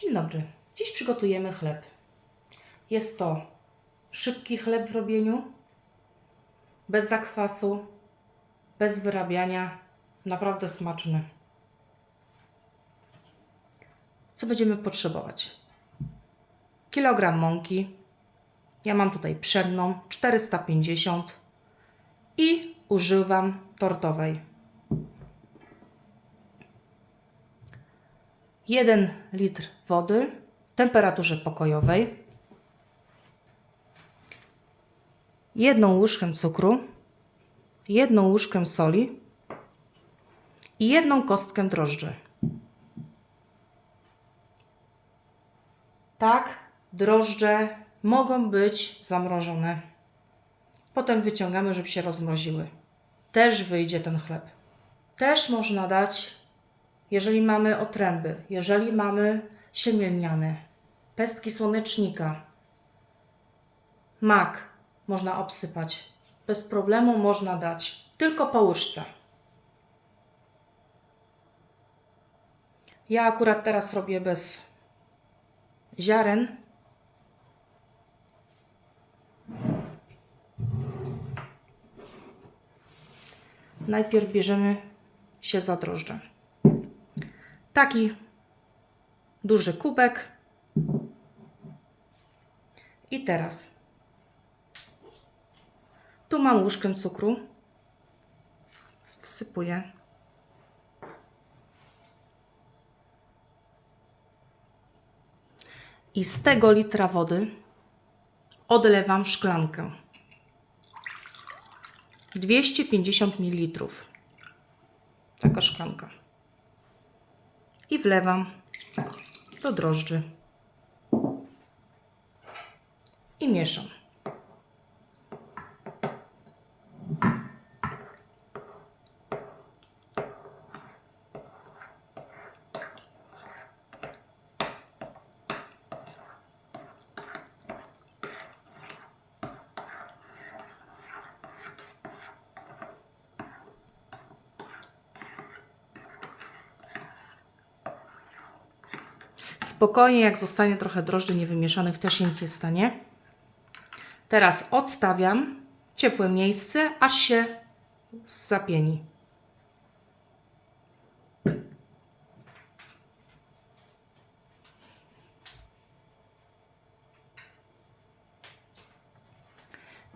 Dzień dobry. Dziś przygotujemy chleb. Jest to szybki chleb w robieniu, bez zakwasu, bez wyrabiania, naprawdę smaczny. Co będziemy potrzebować? Kilogram mąki. Ja mam tutaj pszenną 450 i używam tortowej. 1 litr wody w temperaturze pokojowej, jedną łyżkę cukru, jedną łyżkę soli i jedną kostkę drożdży. Tak, drożdże mogą być zamrożone. Potem wyciągamy, żeby się rozmroziły. Też wyjdzie ten chleb. Też można dać jeżeli mamy otręby, jeżeli mamy siemielniane, pestki słonecznika, mak można obsypać. Bez problemu można dać, tylko po łyżce. Ja akurat teraz robię bez ziaren. Najpierw bierzemy się za drożdże taki duży kubek. I teraz tu mam łyżkę cukru. Wsypuję. I z tego litra wody odlewam szklankę. 250 ml. Taka szklanka i wlewam do drożdży i mieszam. Spokojnie, jak zostanie trochę drożdży niewymieszanych, też się nic nie stanie. Teraz odstawiam w ciepłe miejsce, aż się zapieni.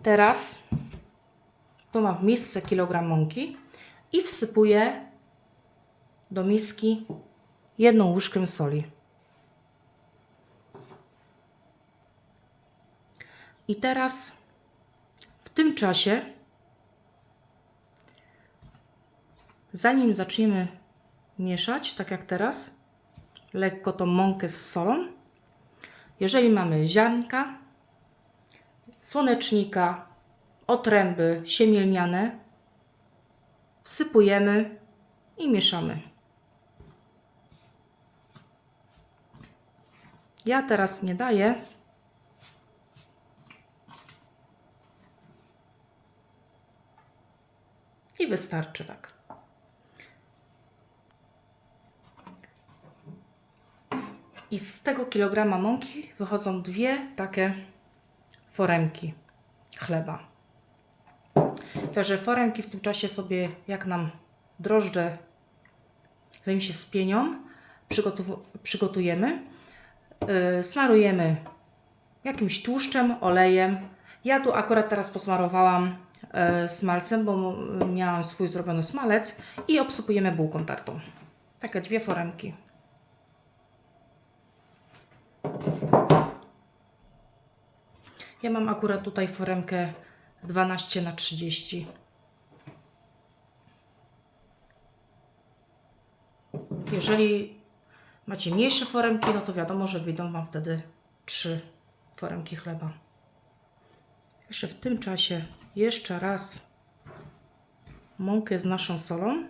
Teraz tu mam w misce kilogram mąki i wsypuję do miski jedną łyżkę soli. I teraz w tym czasie, zanim zaczniemy mieszać, tak jak teraz, lekko tą mąkę z solą, jeżeli mamy ziarnka, słonecznika, otręby siemielniane, wsypujemy i mieszamy. Ja teraz nie daję, I wystarczy tak. I z tego kilograma mąki wychodzą dwie takie foremki chleba. Także foremki w tym czasie sobie, jak nam drożdże, zanim się spienią, przygotujemy. Yy, smarujemy jakimś tłuszczem, olejem. Ja tu akurat teraz posmarowałam smalcem, bo miałam swój zrobiony smalec i obsypujemy bułką tartą. Takie dwie foremki. Ja mam akurat tutaj foremkę 12 na 30. Jeżeli macie mniejsze foremki, no to wiadomo, że wyjdą Wam wtedy 3 foremki chleba. Jeszcze w tym czasie jeszcze raz mąkę z naszą solą.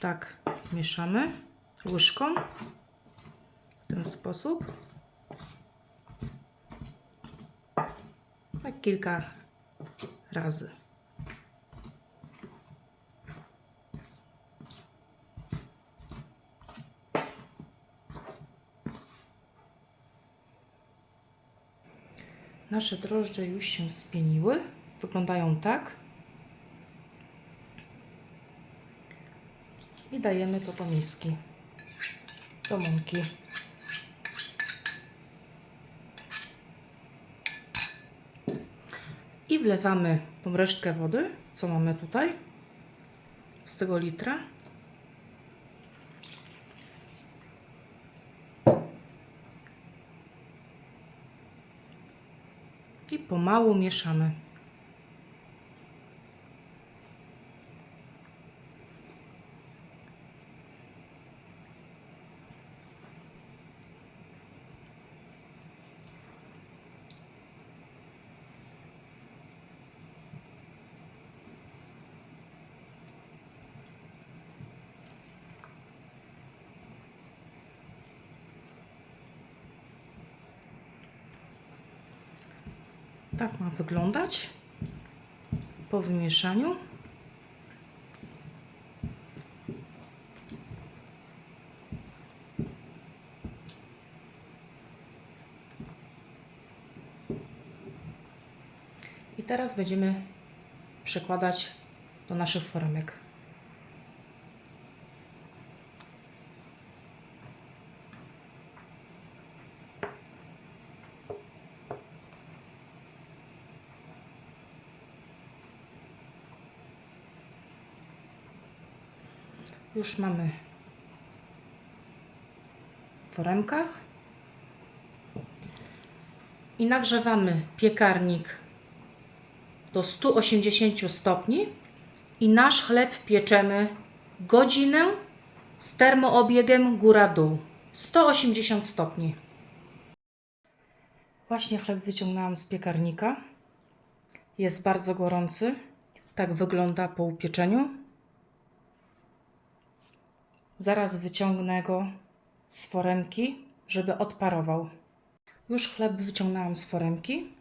Tak mieszamy łyżką w ten sposób. Tak kilka razy. Nasze drożdże już się spieniły. Wyglądają tak. I dajemy to do miski. Do mąki. I wlewamy tą resztkę wody, co mamy tutaj, z tego litra. I pomału mieszamy. Tak ma wyglądać po wymieszaniu. I teraz będziemy przekładać do naszych foremek. Już mamy w foremkach. I nagrzewamy piekarnik do 180 stopni i nasz chleb pieczemy godzinę z termoobiegiem góra-dół. 180 stopni. Właśnie chleb wyciągnęłam z piekarnika. Jest bardzo gorący. Tak wygląda po upieczeniu. Zaraz wyciągnę go z foremki, żeby odparował. Już chleb wyciągnęłam z foremki,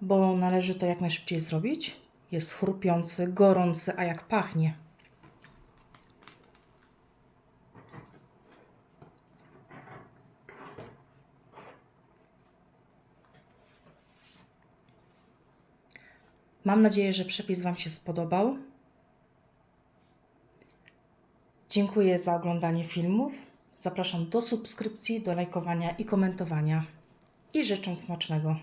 bo należy to jak najszybciej zrobić. Jest chrupiący, gorący, a jak pachnie. Mam nadzieję, że przepis Wam się spodobał. Dziękuję za oglądanie filmów. Zapraszam do subskrypcji, do lajkowania i komentowania. I życzę smacznego.